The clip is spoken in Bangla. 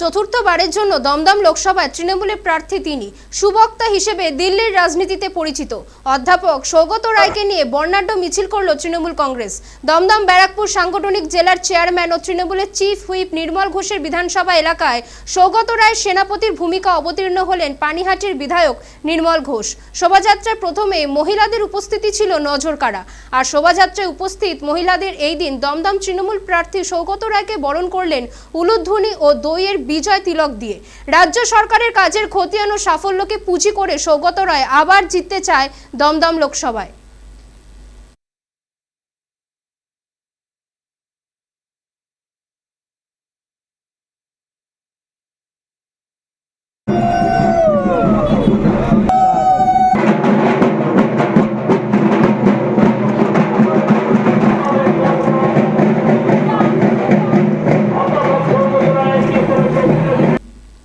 চতুর্থবারের জন্য দমদম লোকসভায় তৃণমূলের প্রার্থী তিনি। সুবক্তা হিসেবে দিল্লির রাজনীতিতে পরিচিত। অধ্যাপক সৌগত রায়কে নিয়ে বর্ণাঢ্য মিছিল করল তৃণমূল কংগ্রেস। দমদম ব্যারাকপুর সাংগঠনিক জেলার চেয়ারম্যান ও তৃণমূলের চিফ হুইপ নির্মল ঘোষের বিধানসভা এলাকায় সৌগত রায় সেনাপতির ভূমিকা অবতীর্ণ হলেন পানিহাটির বিধায়ক নির্মল ঘোষ। শোভাযাত্রায় প্রথমে মহিলাদের উপস্থিতি ছিল নজর কাড়া আর শোভাযাত্রায় উপস্থিত মহিলাদের এই দিন দমদম তৃণমূল প্রার্থী সৌগত রায়কে বরণ করলেন উলুধ্বনি ও দইয়ের বিজয় তিলক দিয়ে। রাজ্য সরকারের কাজের ক্ষতিয়ানো সাফল্যকে পুঁজি করে সৌগত রায় আবার জিততে চায় দমদম লোকসভায়।